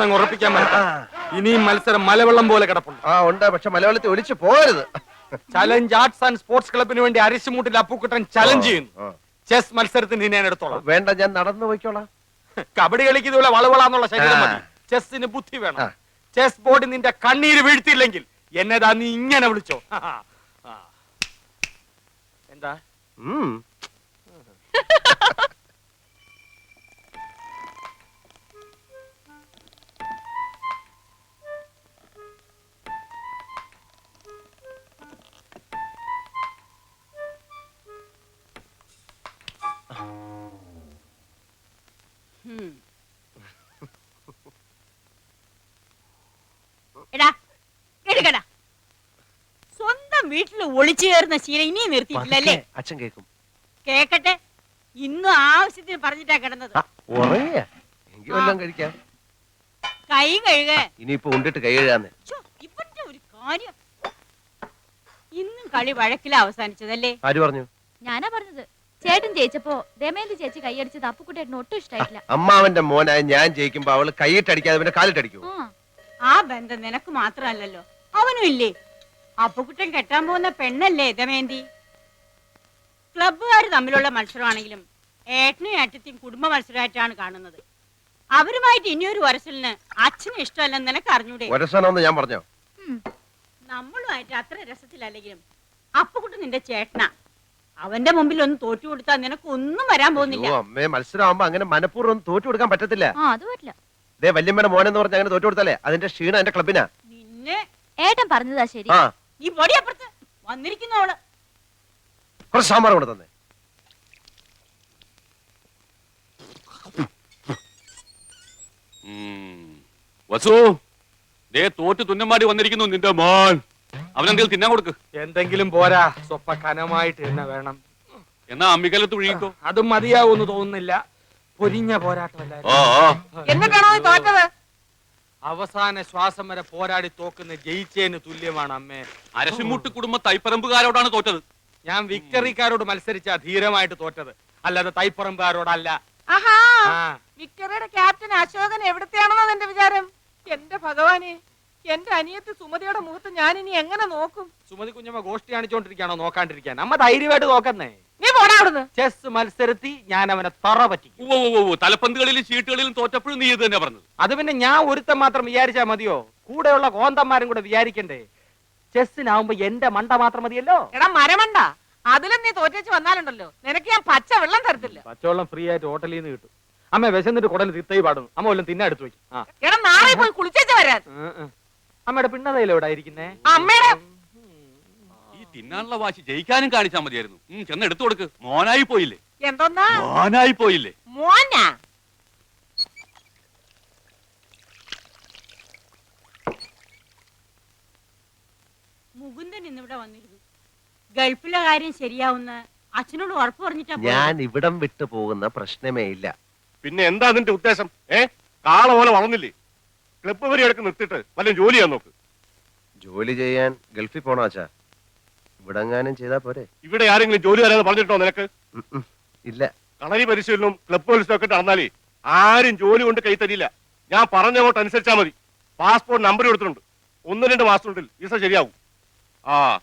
ജയിച്ചു എന്നങ്ങ് ഉറപ്പിക്കാൻ പറ്റാ ഇനിയും മത്സരം മലവെള്ളം പോലെ കിടപ്പുണ്ട്. ആ ഉണ്ട്. പക്ഷെ മലയാളത്തിൽ ഒലിച്ചു പോകരുത്. ചലഞ്ച് ആർട്സ് ആൻഡ് സ്പോർട്സ് ക്ലബിന് വേണ്ടി അരിശുമുട്ടിൽ അപ്പുക്കുട്ടൻ ചലഞ്ച് ചെയ്യുന്നു. ചെസ് മത്സരത്തിന് ഇനി ഞാൻ എടുത്തോളാം. വേണ്ട ഞാൻ നടന്നു പോയിക്കോളാം. കബഡി കളിക്ക് ഇതുപോലെ വളവളാന്നുള്ള ശരീരം ആ. ചെസ്സിന് ബുദ്ധി ആ. വേണം ചെസ് ബോർഡ് നിന്റെ കണ്ണീര് വീഴ്ത്തിയില്ലെങ്കിൽ എന്നതാ നീ ഇങ്ങനെ വിളിച്ചോ. ആ. എന്താ? ഉം. വീട്ടിൽ ഒളിച്ചു കയറുന്ന ശീലം ഇനിയും നിർത്തിയിട്ടില്ലല്ലേ? അച്ഛൻ കേക്കും. കേക്കട്ടെ. ഇന്നും ആവശ്യത്തിന് പറഞ്ഞിട്ടാ കിടന്നത്. കൈ കഴുക. ഇനിയിപ്പോ ഉണ്ടിട്ട് കൈ കഴുകാന്ന്. ഇവന്റെ ഒരു കാര്യം. ഇന്നും കളി വഴക്കില അവസാനിച്ചതല്ലേ? ആര് പറഞ്ഞു? ഞാനാ പറഞ്ഞത്. ചേട്ടൻ ജയിച്ചപ്പോ ദമയന്തി ചേച്ചി കൈയടിച്ചത് അപ്പുക്കുട്ടേട്ടന് ഒട്ടും ഇഷ്ടായിട്ടില്ല. അമ്മാവന്റെ മോനായ ഞാൻ ജയിക്കുമ്പോ അവൾ കൈയിട്ടടിക്കാതെ പിന്നെ കാലിട്ടടിക്കും ആ ആ ബന്ധം നിനക്ക് മാത്രമല്ലല്ലോ. അവനും ഇല്ലേ? അപ്പുകുട്ടൻ കെട്ടാൻ പോകുന്ന പെണ്ണല്ലേ ദമയന്തി ക്ലബ്ബുകാർ തമ്മിലുള്ള മത്സരമാണെങ്കിലും ഏട്ടനും ഏട്ടത്തെയും കുടുംബ മത്സരമായിട്ടാണ് കാണുന്നത്. അവരുമായിട്ട് ഇനിയൊരു വരസലിന് അച്ഛന് ഇഷ്ടമല്ലെന്ന് നിനക്ക് അറിഞ്ഞൂടെ? ഞാൻ പറഞ്ഞോ. നമ്മളുമായിട്ട് അത്ര രസത്തിലല്ലെങ്കിലും അപ്പുകുട്ടൻ നിന്റെ ചേട്ടനാ. അവന്റെ മുമ്പിൽ ഒന്ന് തോറ്റു കൊടുത്താൽ നിനക്ക് ഒന്നും വരാൻ പോകുന്നില്ല. അമ്മേ മത്സരമാകുമ്പോ അങ്ങനെ മനഃപൂർവം തോറ്റു കൊടുക്കാൻ പറ്റത്തില്ല. ആ അത് പറ്റില്ല. ദേ വല്യമ്മയുടെ മോനെന്ന് പറഞ്ഞ അങ്ങനെ തോറ്റു കൊടുത്താലേ അതിന്റെ ക്ഷീണം എന്റെ ക്ലബിനാ നിന്നെ ഏട്ടൻ പറഞ്ഞതാ ശരി. ആ. ഈ പൊടിയപ്പുറത്ത് വന്നിരിക്കുന്നവൾ കുറച്ച് സാമ്പാർ കൊണ്ട് തന്നെ. ഉം. വസു ദേ തോറ്റ് തുന്നമാടി വന്നിരിക്കുന്നു നിന്റെ മോൻ. അവനെന്തെങ്കിലും തിന്നാൻ കൊടുക്ക്. എന്തെങ്കിലും പോരാ. സ്വപ്പ കനമായിട്ട് തന്നെ വേണം. എന്നാ അമ്മിക്കലത്ത് ഒഴുകിക്കോ അതും മതിയാവൂന്ന് തോന്നുന്നില്ല. പൊരിഞ്ഞ പോരാട്ടമല്ല എന്നിട്ടാണോ നീ തോറ്റത്? അവസാന ശ്വാസം വരെ പോരാടി തോക്കുന്ന ജയിച്ചേന് തുല്യമാണ് അമ്മേ. അരശിമുട്ട് കുടുംബ തൈപ്പറമ്പുകാരോടാണ് തോറ്റത്. ഞാൻ വിക്ടറിക്കാരോട് മത്സരിച്ച ധീരമായിട്ട് തോറ്റത്. അല്ലാതെ തൈപ്പറമ്പുകാരോടല്ല. ആഹാ ആ. വിക്ടറിയുടെ ക്യാപ്റ്റൻ അശോകൻ എവിടത്തെയാണെന്നോ എന്റെ വിചാരം? എന്റെ ഭഗവാനെ എന്റെ അനിയത്തി സുമതിയുടെ മുഖത്ത് ഞാൻ ഇനി എങ്ങനെ നോക്കും? സുമതി കുഞ്ഞമ്മ ഗോഷ്ടി കാണിച്ചോണ്ടിരിക്കാണോ നോക്കാണ്ടിരിക്കാൻ? അമ്മ ധൈര്യമായിട്ട് നോക്കുന്നേ. നീ പോടാ അവിടുന്ന്. ചെസ് മത്സരത്തിൽ ഞാൻ അവനെ തറ പറ്റിക്കും. ഉവ്വ് ഉവ്വ്. തലപ്പന്തുകളിലും ചീട്ടുകളിലും തോറ്റപ്പോഴും നീ ഇത് തന്നെ പറഞ്ഞത്. അത് പിന്നെ ഞാൻ ഒരുത്തൻ മാത്രം വിചാരിച്ചാ മതിയോ? കൂടെയുള്ള കോന്തന്മാരും കൂടെ വിചാരിക്കണ്ടേ? ചെസ്സിനാവുമ്പോ എന്റെ മണ്ട മാത്രം മതിയല്ലോ? എടാ മരമണ്ട. അതിലും നീ തോറ്റേച്ച് വന്നാലുണ്ടല്ലോ. നിനക്ക് ഞാൻ പച്ച വെള്ളം തരത്തില്ല. പച്ചവെള്ളം ഫ്രീ ആയിട്ട് ഹോട്ടലിൽ നിന്ന് കിട്ടും. അമ്മ വിശന്നിട്ട് കുടൽ തിത്തൈ പാടുന്നു. അമ്മ വല്ലതും തിന്നെ എടുത്തു വെക്കും. ആ. എടാ നാളെ പോയി കുളിച്ചേച്ച് വരാൻ. ഉം, ഉം. അമ്മയുടെ പിന്നതയിലെവിടെ ഇരിക്കുന്നേ? അമ്മയുടെ തിന്നാനുള്ള വാശി ജയിക്കാനും കാണിച്ചാൽ മതിയായിരുന്നു. ഉം, ചെന്ന് എടുത്തു കൊടുക്ക്. മോനായി പോയില്ലേ? എന്തോന്നാ? മോനായി പോയില്ലേ? മോനാ? മുകുന്ദൻ ഇന്നിവിടെ വന്നിരുന്നു. ഗൾഫിലെ കാര്യം ശരിയാവുന്ന അച്ഛനോട് ഉറപ്പ് പറഞ്ഞിട്ടാ പോയത്. ഞാൻ ഇവിടം വിട്ടു പോകുന്ന പ്രശ്നമേ ഇല്ല. പിന്നെ എന്താ നിന്റെ ഉദ്ദേശം? ഏ? കാള പോലെ വളർന്നില്ലേ? ക്ലബ്ബ് വരെ എടുക്ക് നിർത്തിട്ട് വല്ല ജോലി ചെയ്യാൻ നോക്ക്. ജോലി ചെയ്യാൻ ഗൾഫിൽ പോണോ അച്ഛാ? ഇവിടെങ്ങാനും ചെയ്താ പോരെ. ഇവിടെ ആരെങ്കിലും ജോലി തരാന്ന് പറഞ്ഞിട്ടോ നിനക്ക്? ഉം, ഉം. ഇല്ല. കളരി പരിശീലനവും ക്ലബ് പോലീസും ഒക്കെ നടന്നാലേ ആരും ജോലി കൊണ്ട് കൈ തരില്ല. ഞാൻ പറഞ്ഞങ്ങോട്ട് അനുസരിച്ചാ മതി. പാസ്പോർട്ട് നമ്പർ കൊടുത്തിട്ടുണ്ട്. ഒന്ന് രണ്ട് മാസത്തിനുള്ളിൽ വിസ ശരിയാവും. ആ.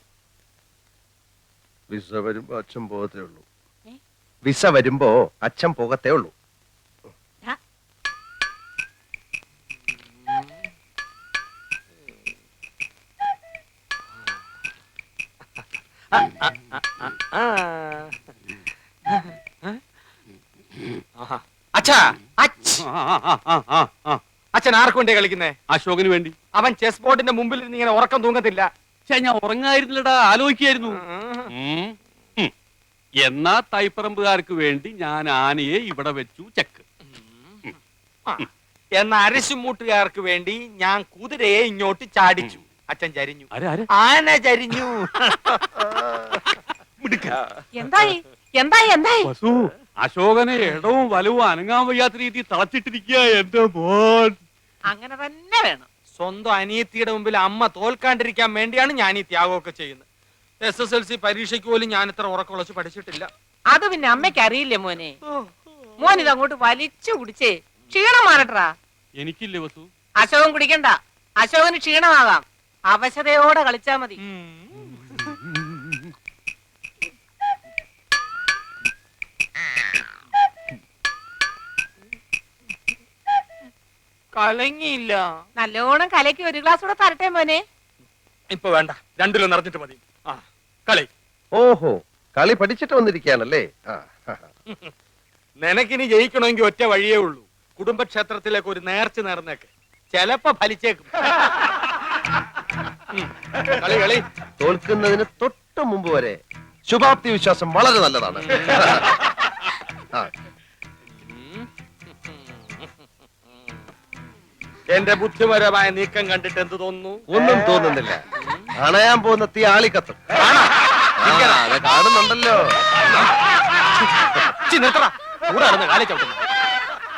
വിസ വരുമ്പോ അച്ഛൻ പോകത്തേ ഉള്ളൂ. ഏ? വിസ വരുമ്പോ അച്ഛൻ പോകത്തേ ഉള്ളൂ. അച്ഛാ. അച്ഛൻ ആർക്കു വേണ്ടിയാ കളിക്കുന്നേ? അശോകന് വേണ്ടി. അവൻ ചെസ് ബോർഡിന്റെ മുമ്പിൽ ഇരുന്ന് ഇങ്ങനെ ഉറക്കം തൂങ്ങത്തില്ല. പക്ഷെ ഞാൻ ഉറങ്ങായിരുന്നില്ലടാ ആലോചിക്കായിരുന്നു. എന്നാ തൈപ്പറമ്പുകാർക്ക് വേണ്ടി ഞാൻ ആനയെ ഇവിടെ വെച്ചു ചെക്ക്. എന്ന അരശുമൂട്ടുകാർക്ക് വേണ്ടി ഞാൻ കുതിരയെ ഇങ്ങോട്ട് ചാടിച്ചു. അച്ഛൻ ചരിഞ്ഞു. ആന ചരിഞ്ഞു. എന്തായി? എന്തായി എന്തായി? വസു അശോകനെ ഇടവും വലവും അനങ്ങാൻ വയ്യാത്ത രീതിയിൽ തളച്ചിട്ടിരിക്കുക എന്റെ മോൻ. അങ്ങനെ തന്നെ വേണം. സ്വന്തം അനിയത്തിയുടെ മുമ്പിൽ അമ്മ തോൽക്കാണ്ടിരിക്കാൻ വേണ്ടിയാണ് ഞാൻ ഈ ത്യാഗമൊക്കെ ചെയ്യുന്നത്. എസ് എസ് എൽ സി പരീക്ഷയ്ക്ക് പോലും ഞാൻ ഇത്ര ഉറക്കുളച്ച് പഠിച്ചിട്ടില്ല. അത് പിന്നെ അമ്മയ്ക്ക് അറിയില്ലേ മോനെ? മോൻ ഇത് അങ്ങോട്ട് വലിച്ചു കുടിച്ചേ. ക്ഷീണം മാറട്ടാ എനിക്കില്ലേ വസു? അശോകൻ കുടിക്കണ്ട. അശോകന് ക്ഷീണമാകാം അവശതയോടെ കളിച്ചാ മതി. കലങ്ങിയില്ല. നല്ലോണം കലക്കി ഒരു ഗ്ലാസ് കൂടെ തരട്ടെ മോനെ. ഇപ്പൊ വേണ്ട. രണ്ടിലും നിറഞ്ഞിട്ട് മതി. ആ കളി. ഓഹോ കളി പഠിച്ചിട്ട് വന്നിരിക്കുകയാണല്ലേ. നിനക്കിനി ജയിക്കണമെങ്കിൽ ഒറ്റ വഴിയേ ഉള്ളൂ. കുടുംബക്ഷേത്രത്തിലേക്ക് ഒരു നേർച്ച നേർന്നേക്ക്. ചെലപ്പോ ഫലിച്ചേക്കും. തോൽക്കുന്നതിന് തൊട്ട് മുമ്പ് വരെ ശുഭാപ്തി വിശ്വാസം വളരെ നല്ലതാണ്. എന്റെ ബുദ്ധിപരമായ നീക്കം കണ്ടിട്ട് എന്ത് തോന്നുന്നു? ഒന്നും തോന്നുന്നില്ല. അണയാൻ പോകുന്ന തീ ആളിക്കത്തും കാണുന്നുണ്ടല്ലോ.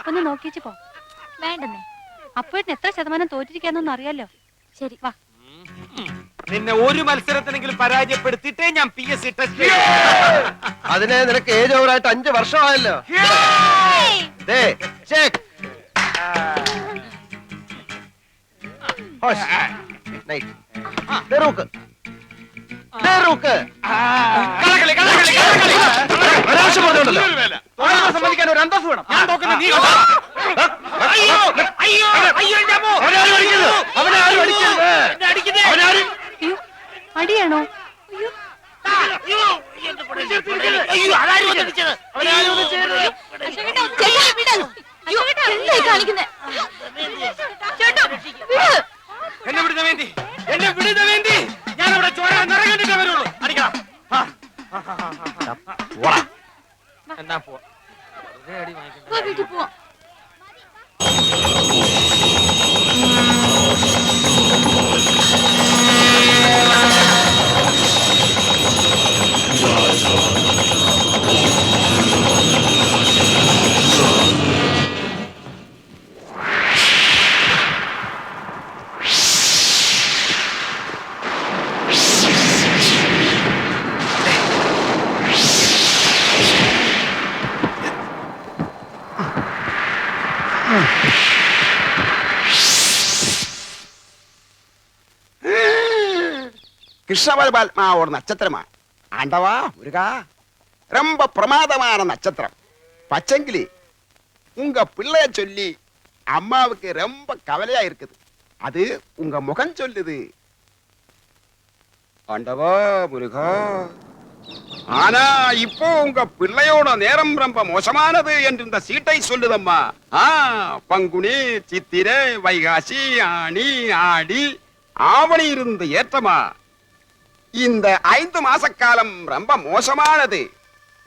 ഒന്ന് നോക്കിച്ചു പോ. വേണ്ടെന്നേ. അപ്പോഴത്തെ എത്ര ശതമാനം തോറ്റിരിക്കാന്നൊന്നും അറിയാലോ ശരി വാ. നിന്നെ ഒരു മത്സരത്തിനെങ്കിലും പരാജയപ്പെടുത്തിട്ടേ ഞാൻ പി എസ് സി ടെസ്റ്റ് അതിനെ നിനക്ക് ഏജ് ഓവറായിട്ട് അഞ്ചു വർഷമായല്ലോ ദേ, check. ഹോഷ്. Nice. ദേ. ദേ ഒരാവശ്യം പറഞ്ഞോണ്ടല്ലോ. തോൽക്കാൻ സമ്മതിക്കാൻ ഒരു അന്തസ് വേണം ഞാൻ തോക്കുന്നത് നീ കണ്ടോ? അടിയാണോ? കാണിക്കുന്നെ? എന്നെ വിടുന്ന വേണ്ടി എന്നെ വിടുന്ന വേണ്ടി ഞാൻ അവിടെ ചോര നിറകണ്ടിട്ടേ വരുള്ളൂ. അടിക്കണം. എന്നാ പോവാ. വെറുതെ അടി വാങ്ങിക്കണ്ട. Thank you. ரிஷப ஒரு நட்சத்திரமா ஆண்டவா முருகா ரொம்ப பிரமாதமான நட்சத்திரம். பச்சங்கிளி உங்க பிள்ளைய சொல்லி அம்மாவுக்கு ரொம்ப கவலையா இருக்குது. அது உங்க முகம் சொல்லுது. ஆண்டவா முருகா. ஆனா இப்போ உங்க பிள்ளையோட நேரம் ரொம்ப மோசமானது என்று இந்த சீட்டை சொல்லுதம்மா. ஆ பங்குனி சித்திரை வைகாசி ஆணி ஆடி ஆவணி இருந்து ஏற்றமா? இந்த ஐந்து மாச காலம் ரொம்ப மோசமானது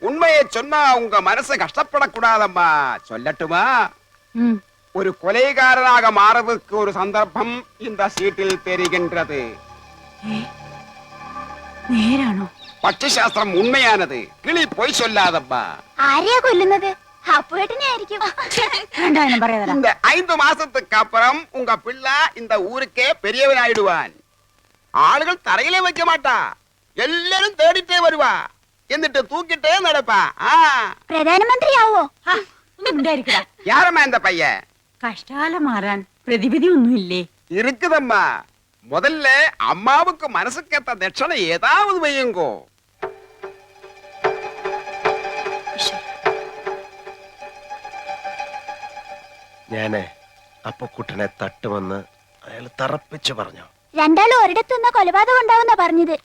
உண்மையை சொன்னா உங்க மனசு கஷ்டப்படக்கூடாதம்மா சொல்லட்டுமா ம். ஒரு கொலைகாரனாக மாறதுக்கு ஒரு சந்தர்ப்பம் இந்த சீட்டில் தெரிகின்றது നേരാണോ പക്ഷിശാസ്ത്രം ഉണ്മയാനത് കിളി പോയി சொல்லாதம்மா ആരെയാ കൊല്ലുന്നത് അപ്പുവേട്ടനെ ആയിരിക്കും രണ്ടായിരം പറയാതല്ല இந்த ஐந்து மாசத்துக்கு அப்புறம் உங்க பிள்ளை இந்த ஊருக்கே பெரியவனாயிடுவான் ആളുകൾ തറയിലെ വെക്ക മാട്ടാ. എല്ലാരും തേടിട്ടേ വരുവാ. എന്നിട്ട് തൂക്കിട്ടേ നടപ്പാ. ആ. പ്രധാനമന്ത്രിയാവോ? യാരമ്മ എന്താ പയ്യ? കഷ്ടാലം മാറാൻ പ്രതിവിധി ഒന്നുമില്ലേ ഇരുക്കുതമ്മ. മുതല്ല അമ്മാവുക്ക് മനസ്സുക്കെത്ത ദക്ഷണ ഏതാവത് വയ്യങ്കോ ഞാൻ അപ്പക്കുട്ടനെ തട്ടുമെന്ന് അയാൾ തറപ്പിച്ചു പറഞ്ഞു. രണ്ടാളും ഒരിടത്തുനിന്ന കൊലപാതകം ഉണ്ടാവുന്ന പറഞ്ഞത്.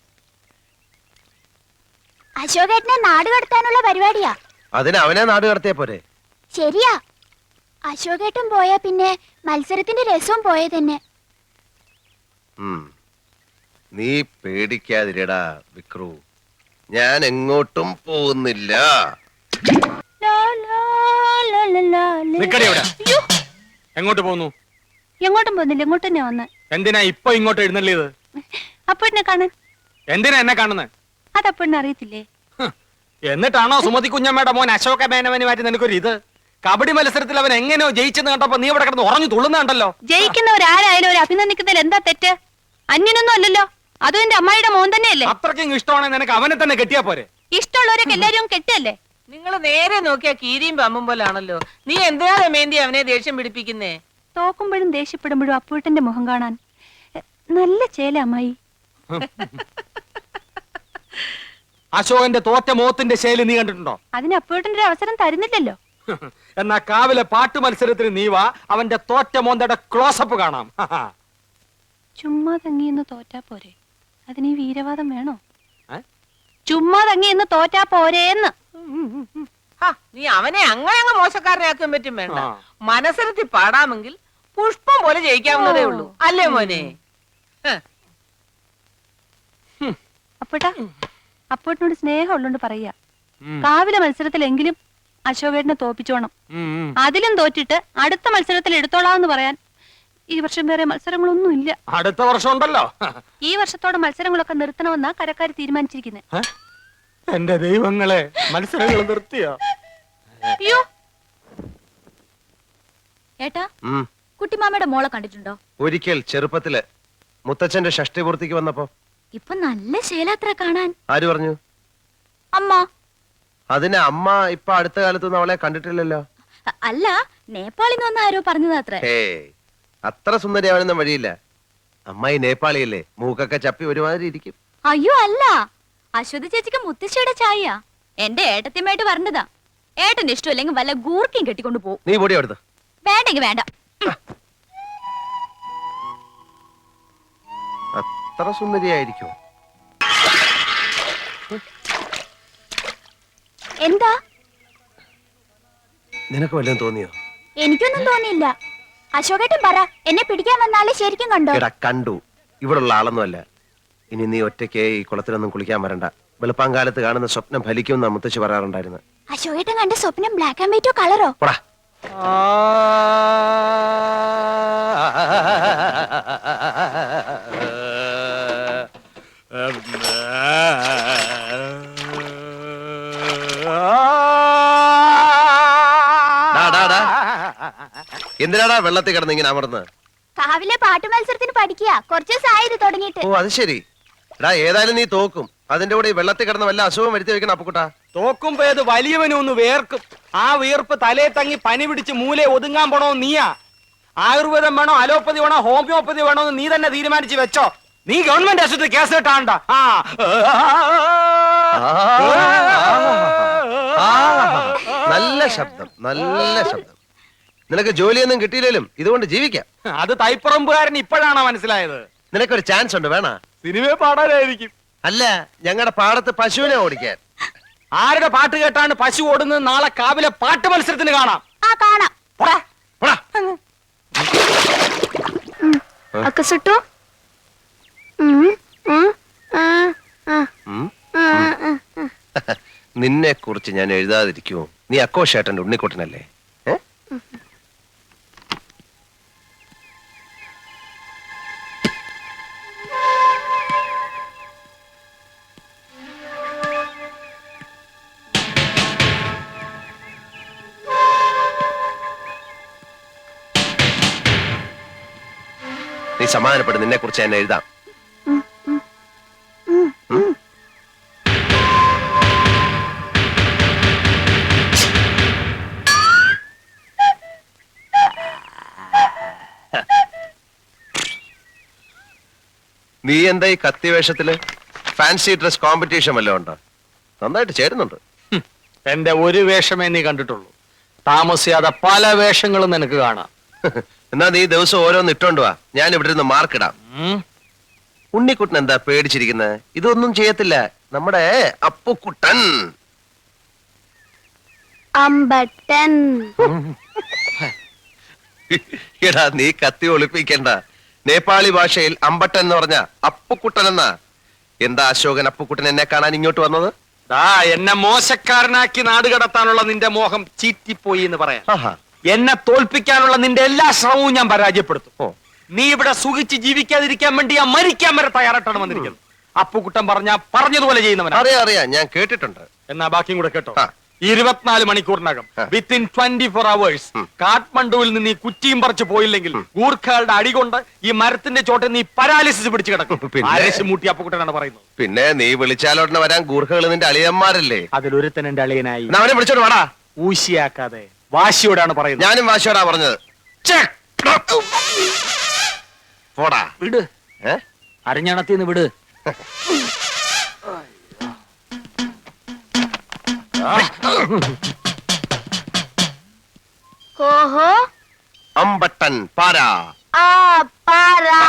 അശോകേട്ടനെ നാട് കടത്താനുള്ള പരിപാടിയാ. അതിന് അവനെ നാട് കടത്തിയ പോരെ? ശരിയാ. അശോകേട്ടൻ പോയ പിന്നെ മത്സരത്തിന്റെ രസവും പോയ തന്നെ. നീ പേടിക്കാതിരടാ വിക്രു. ഞാൻ എങ്ങോട്ടും പോകുന്നില്ല. എങ്ങോട്ട് പോന്നു എങ്ങോട്ടും പോകുന്നില്ല. ഇങ്ങോട്ട് തന്നെ വന്ന്? എന്തിനാ ഇപ്പൊ ഇങ്ങോട്ട് എഴുന്നള്ളിയത്? അപ്പോഴനെ കാണാൻ? എന്തിനാ എന്നെ കാണുന്നത് അതപ്പോഴനെ അറിയത്തില്ലേ? എന്നിട്ടാണോ സുമതി കുഞ്ഞമ്മയുടെ മോൻ അശോക മേനവന് മാറ്റി നിനക്കൊരു ഇത്? കബഡി മത്സരത്തിൽ അവൻ എങ്ങനെയോ ജയിച്ചെന്ന് കണ്ടപ്പോ നീ ഇവിടെ കിടന്ന് ഉറഞ്ഞു തുള്ളുന്നുണ്ടല്ലോ ജയിക്കുന്നവരാരായാലും ഒരു അഭിനന്ദിക്കുന്നതിൽ എന്താ തെറ്റ്? അന്യനൊന്നും അല്ലല്ലോ. അതും എന്റെ അമ്മായിയുടെ മോൻ തന്നെയല്ലേ? അത്രയ്ക്കും ഇഷ്ടമാണെങ്കിൽ നിനക്ക് അവനെ തന്നെ കെട്ടിയാ പോരെ. ഇഷ്ടമുള്ളവരൊക്കെ എല്ലാരും കെട്ടിയല്ലേ നിങ്ങൾ നേരെ നോക്കിയാ കീരിയും പമ്പും പോലാണല്ലോ നീ എന്തിനാ മേന്തി അവനെ ദേഷ്യം പിടിപ്പിക്കുന്നേ? തോക്കുമ്പോഴും ദേഷ്യപ്പെടുമ്പോഴും അപ്പൂട്ടന്റെ മുഖം കാണാൻ നല്ല ചേല അമ്മായി. അശോകന്റെ തോറ്റ മോത്തിന്റെ ശൈലി നീ കണ്ടിട്ടുണ്ടോ? അതിന് അപ്പൂട്ടന്റെ ഒരു അവസരം തരുന്നില്ലല്ലോ. എന്നാ കാവിലെ പാട്ട് മത്സരത്തിന് നീ വാ അവന്റെ തോറ്റ മോന്തയുടെ ക്ലോസപ്പ് കാണാം. ചുമ്മാ തങ്ങിയെന്ന് തോറ്റാ പോരെ. അതിന് ഈ വീരവാദം വേണോ? ചുമ്മാ തങ്ങിയെന്ന് തോറ്റാ പോരേന്ന് നീ അവനെ അങ്ങനെ അങ്ങ് മോശക്കാരനാക്കാൻ പറ്റും വേണ്ട. മനസ്സിലെത്തി പാടാമെങ്കിൽ പുഷ്പം പോലെ ജയിക്കാവുന്നതേ ഉള്ളൂ. അല്ലേ മോനെ? ഹ്, അപ്പോട്ടിനോട് അപ്പൂട്ടിനോട് സ്നേഹം ഉള്ളോണ്ട് പറയാ. കാവിലെ മത്സരത്തിലെങ്കിലും അശോകേട്ടനെ തോപ്പിച്ചോണം. അതിലും തോറ്റിട്ട് അടുത്ത മത്സരത്തിൽ എടുത്തോളാന്ന് പറയാൻ ഈ വർഷം വേറെ മത്സരങ്ങളൊന്നും ഇല്ല. അടുത്ത വർഷം ഉണ്ടല്ലോ. ഈ വർഷത്തോടെ മത്സരങ്ങളൊക്കെ നിർത്തണമെന്നാ കരക്കാർ തീരുമാനിച്ചിരിക്കുന്നത് എന്റെ ദൈവങ്ങളെ മത്സരങ്ങൾ നിർത്തിയോ? അയ്യോ. ഏട്ടാ. കുട്ടിമാമയുടെ മോളെ കണ്ടിട്ടുണ്ടോ? ഒരിക്കൽ ചെറുപ്പത്തിൽ മുത്തച്ഛന്റെ ഷഷ്ടിപൂർത്തിക്ക് വന്നപ്പോ ഇപ്പൊ നല്ല ശേലാത്ര കാണാൻ. ആര് പറഞ്ഞു? അമ്മ. അതിന് അമ്മ ഇപ്പൊ അടുത്ത കാലത്തൊന്നും അവളെ കണ്ടിട്ടില്ലല്ലോ. അല്ല നേപ്പാളിന്ന് വന്ന ആരോ പറഞ്ഞതാത്രേ അത്ര. സുന്ദരിയാവാനൊന്നും വഴിയില്ല. അമ്മായി നേപ്പാളിയല്ലേ മൂക്കൊക്കെ ചപ്പി ഒരുമാതിരി ഇരിക്കും. അയ്യോ അല്ല. അശ്വതി ചേച്ചിക്ക് മുത്തശ്ശിയുടെ ചായ എന്റെ ഏട്ടത്തിയമ്മയായിട്ട് പറഞ്ഞതാ ഏട്ടന് ഇഷ്ടമില്ലെങ്കിൽ വല്ല ഗൂർക്കയും കെട്ടിക്കൊണ്ട് പോകും നീ പൊടി അവിടുത്തെ വേണ്ടെങ്കി വേണ്ട. അത്ര സുന്ദരിയായിരിക്കോ എന്താ? നിനക്ക് വല്ലതും തോന്നിയോ? എനിക്കൊന്നും തോന്നിയില്ല. അശോകേട്ടൻ പറ എന്നെ പിടിക്കാൻ വന്നാലേ ശരിക്കും കണ്ടോ? എടാ കണ്ടു. ഇവിടുള്ള ആളൊന്നുമല്ല. ഇനി നീ ഒറ്റയ്ക്ക് ഈ കുളത്തിലൊന്നും കുളിക്കാൻ വരണ്ട. വെളുപ്പാങ്കാലത്ത് കാണുന്ന സ്വപ്നം ഫലിക്കുമെന്ന് മുത്തശ്ശി പറയാറുണ്ടായിരുന്നു അശോകേട്ടൻ കണ്ട സ്വപ്നം ബ്ലാക്ക് ആൻഡ് വൈറ്റോ കളറോ പോടാ. എന്തിനാടാ വെള്ളത്തിൽ കിടന്ന് ഇങ്ങനെ അമർന്ന് കാവിലെ പാട്ട് മത്സരത്തിന് പഠിക്കുക കുറച്ച് ദിവസമായത് തുടങ്ങിയിട്ട് ഓ അത് ശരി എടാ ഏതായാലും നീ തോക്കും അതിന്റെ കൂടെ ഈ വെള്ളത്തിൽ കിടന്ന് വല്ല അസുഖം വരുത്തി വെക്കണം അപ്പുക്കുട്ടാ തോക്കുമ്പോ ഏത് വലിയവനും ഒന്ന് വേർക്കും. ആ വീർപ്പ് തലേ തങ്ങി പനി പിടിച്ച് മൂലെ ഒതുങ്ങാൻ പോണോ നീയാ? ആയുർവേദം വേണോ അലോപ്പതി വേണോ ഹോമിയോപ്പതി വേണോ എന്ന് നീ തന്നെ തീരുമാനിച്ച് വെച്ചോ. നീ ഗവൺമെന്റ് ആശുപത്രി കേസ് കിട്ടാണ്ട. ആ. ആ, നല്ല ശബ്ദം നല്ല ശബ്ദം. നിനക്ക് ജോലിയൊന്നും കിട്ടിയില്ലേലും ഇതുകൊണ്ട് ജീവിക്കാം. അത് തൈപ്പുറമ്പുകാരൻ ഇപ്പോഴാണോ മനസ്സിലായത്? നിനക്കൊരു ചാൻസ് ഉണ്ട് വേണ? സിനിമയെ പാടാനായിരിക്കും. അല്ല ഞങ്ങളുടെ പാടത്ത് പശുവിനെ ഓടിക്കാൻ. ആരുടെ പാട്ട് കേട്ടാണ് പശു ഓടുന്നത്? നാളെ കാവിലെ പാട്ട് മത്സരത്തിന് കാണാം. ആ കാണാം. പോടാ. പോടാ. അക്ക സുട്ടു? നിന്നെ കുറിച്ച് ഞാൻ എഴുതാതിരിക്കുമോ? നീ അക്കോഷേട്ടന്റെ ഉണ്ണിക്കുട്ടനല്ലേ? ഏ? നീ സമാധാനപ്പെട്ട് നിന്നെ കുറിച്ച് ഞാൻ എഴുതാം? നീ എന്താ ഈ കത്തി വേഷത്തിൽ ഫാൻസി ഡ്രസ് കോമ്പറ്റീഷൻ വല്ലതും ഉണ്ടോ? നന്നായിട്ട് ചേരുന്നുണ്ട്. എന്റെ ഒരു വേഷമേ നീ കണ്ടിട്ടുള്ളൂ. താമസിയാതെ പല വേഷങ്ങളും നിനക്ക് കാണാം. എന്നാ നീ ദിവസം ഓരോന്ന് ഇട്ടോണ്ട് വാ. ഞാൻ ഇവിടെ നിന്ന് മാർക്കിടാം. ഉണ്ണിക്കുട്ടൻ എന്താ പേടിച്ചിരിക്കുന്നത് ഇതൊന്നും ചെയ്യത്തില്ല. നമ്മുടെ അപ്പുക്കുട്ടൻ. അമ്പട്ടൻ. എടാ നീ കത്തി ഒളിപ്പിക്കണ്ട. നേപ്പാളി ഭാഷയിൽ അമ്പട്ടൻ എന്ന് പറഞ്ഞ അപ്പുക്കുട്ടൻ എന്നാ? എന്താ അശോകൻ അപ്പുക്കുട്ടൻ എന്നെ കാണാൻ ഇങ്ങോട്ട് വന്നത്? ദാ എന്നെ മോശക്കാരനാക്കി നാട് കടത്താനുള്ള നിന്റെ മോഹം ചീറ്റിപ്പോയി എന്ന് പറയാം. ആഹാ. എന്നെ തോൽപ്പിക്കാനുള്ള നിന്റെ എല്ലാ ശ്രമവും ഞാൻ പരാജയപ്പെടുത്തും. നീ ഇവിടെ സുഖിച്ച് ജീവിക്കാതിരിക്കാൻ വേണ്ടി ഞാൻ മരിക്കാൻ വരെ തയ്യാറായിട്ടാണ് വന്നിരിക്കുന്നത്. അപ്പുകുട്ടൻ പറഞ്ഞ പറഞ്ഞതുപോലെ ചെയ്യുന്നവനാ. അറിയാം അറിയാം. ഞാൻ കേട്ടിട്ടുണ്ട്. എന്നാ ബാക്കിയും കൂടെ കേട്ടോ. ആ. ഇരുപത്തിനാല് മണിക്കൂറിനകം വിത്തിൻ ട്വന്റി ഫോർ അവേഴ്സ് കാഠ്മണ്ഡുവിൽ നിന്ന് ഈ കുറ്റിയും പറിച്ചു പോയില്ലെങ്കിൽ ഗൂർഖകളുടെ അടികൊണ്ട് ഈ മരത്തിന്റെ ചോട്ടിൽ നീ പരാലിസിസ് പിടിച്ചു കിടക്കും. പിന്നെ? അപ്പുക്കുട്ടനാണ് പറയുന്നത്. പിന്നെ നീ വിളിച്ചാലോടനെ വരാൻ ഗൂർഖകൾ നിന്റെ അളിയന്മാരല്ലേ? അതിലൊരുത്തൻ എന്റെ അളിയനായി. എന്നാ അവനെ വിളിച്ചോട്ട് വാടാ. ഊശിയാക്കാതെ. വാശിയോടാണ് പറയുന്നത്. ഞാനും വാശിയോടാ പറഞ്ഞത്! പോടാ. വിട്. ഏ? അരഞ്ഞണത്തിന്ന് വിട്. കോഹോ അമ്പട്ടൻ പാരാ. ആ പാരാ.